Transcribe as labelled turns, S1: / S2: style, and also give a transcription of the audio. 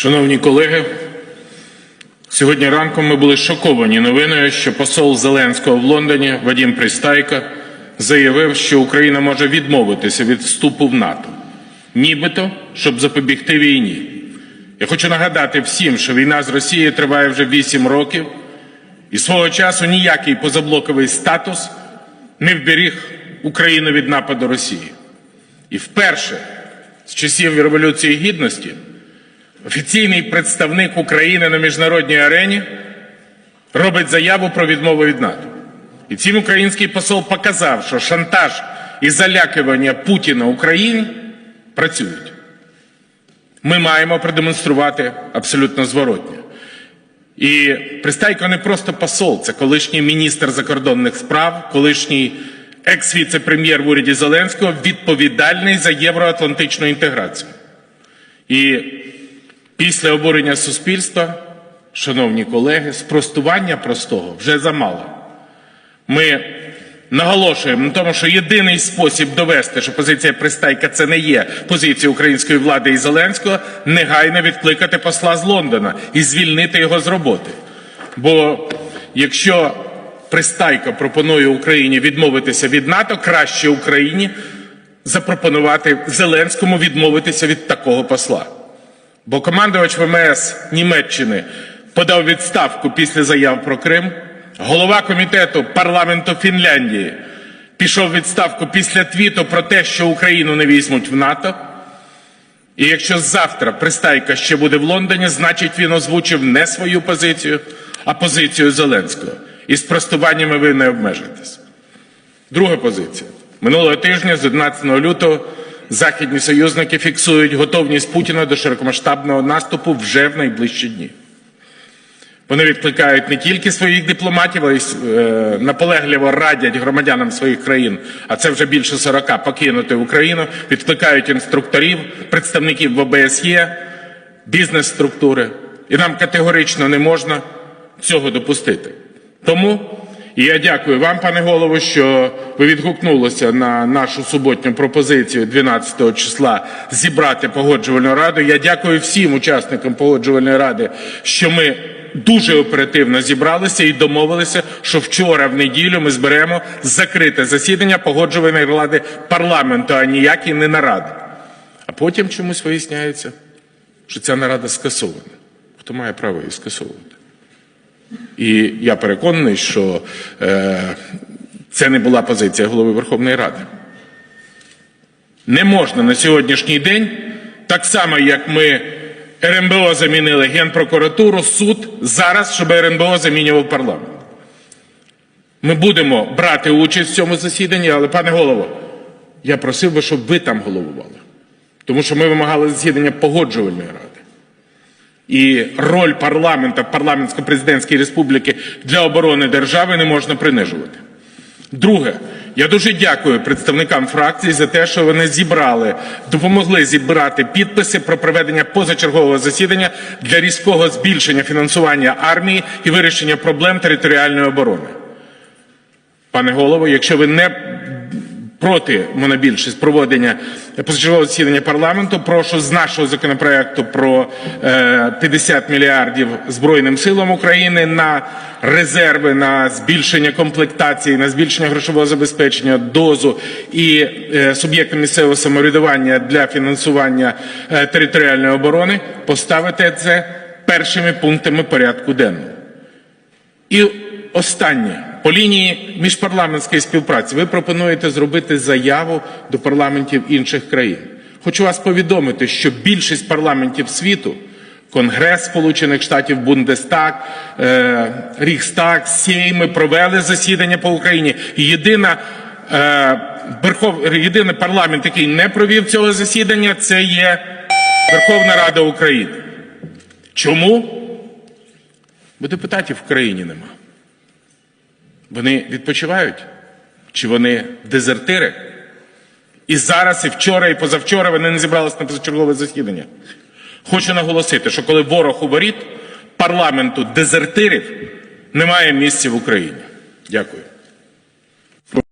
S1: Шановні колеги, сьогодні ранком ми були шоковані новиною, що посол Зеленського в Лондоні Вадим Пристайко заявив, що Україна може відмовитися від вступу в НАТО, нібито щоб запобігти війні. Я хочу нагадати всім, що війна з Росією триває вже 8 років, і свого часу ніякий позаблоковий статус не вберіг Україну від нападу Росії. І вперше з часів Революції Гідності офіційний представник України на міжнародній арені робить заяву про відмову від НАТО. І цим український посол показав, що шантаж і залякування Путіна Україні працюють. Ми маємо продемонструвати абсолютно зворотнє. І Пристайко не просто посол, це колишній міністр закордонних справ, колишній екс-віце-прем'єр в уряді Зеленського, відповідальний за євроатлантичну інтеграцію. І після обурення суспільства, шановні колеги, спростування простого вже замало. Ми наголошуємо на тому, що єдиний спосіб довести, що позиція Пристайка це не є позиція української влади і Зеленського, негайно відкликати посла з Лондона і звільнити його з роботи. Бо якщо Пристайко пропонує Україні відмовитися від НАТО, краще Україні запропонувати Зеленському відмовитися від такого посла. Бо командувач ВМС Німеччини подав відставку після заяв про Крим. Голова комітету парламенту Фінляндії пішов відставку після твіту про те, що Україну не візьмуть в НАТО. І якщо завтра Пристайка ще буде в Лондоні, значить він озвучив не свою позицію, а позицію Зеленського. І з простуваннями ви не обмежитесь. Друга позиція. Минулого тижня, з 11 лютого, західні союзники фіксують готовність Путіна до широкомасштабного наступу вже в найближчі дні. Вони відкликають не тільки своїх дипломатів, а й е, наполегливо радять громадянам своїх країн, а це вже більше 40, покинути Україну, відкликають інструкторів, представників ОБСЄ, бізнес-структури. І нам категорично не можна цього допустити. Тому і я дякую вам, пане голово, що ви відгукнулися на нашу суботню пропозицію 12 числа зібрати погоджувальну раду. Я дякую всім учасникам погоджувальної ради, що ми дуже оперативно зібралися і домовилися, що вчора в неділю ми зберемо закрите засідання погоджувальної ради парламенту, а ніякі не наради. А потім чомусь виясняється, що ця нарада скасована. Хто має право її скасовувати? І я переконаний, що е, це не була позиція голови Верховної Ради. Не можна на сьогоднішній день, так само як ми РНБО замінили Генпрокуратуру, суд зараз, щоб РНБО замінював парламент. Ми будемо брати участь в цьому засіданні, але, пане голово, я просив би, щоб ви там головували. Тому що ми вимагали засідання погоджувальної ради. І роль парламента, парламентсько-президентської республіки для оборони держави не можна принижувати. Друге, я дуже дякую представникам фракції за те, що вони зібрали, допомогли зібрати підписи про проведення позачергового засідання для різкого збільшення фінансування армії і вирішення проблем територіальної оборони. Пане голово, якщо ви не проти монобільшість проведення позачергового засідання парламенту. Прошу з нашого законопроекту про е, 50 мільярдів Збройним силам України на резерви, на збільшення комплектації, на збільшення грошового забезпечення, дозу і е, суб'єктам місцевого самоврядування для фінансування е, територіальної оборони поставити це першими пунктами порядку денного. І останнє по лінії міжпарламентської співпраці ви пропонуєте зробити заяву до парламентів інших країн. Хочу вас повідомити, що більшість парламентів світу, Конгрес Сполучених Штатів, Бундестаг, е, Ріхстаг, Сейми провели засідання по Україні. Єдина е, єдиний парламент, який не провів цього засідання, це є Верховна Рада України. Чому? Бо депутатів в країні нема. Вони відпочивають? Чи вони дезертири? І зараз, і вчора, і позавчора вони не зібралися на позачергове засідання. Хочу наголосити, що коли ворог у воріт парламенту дезертирів немає місця в Україні. Дякую.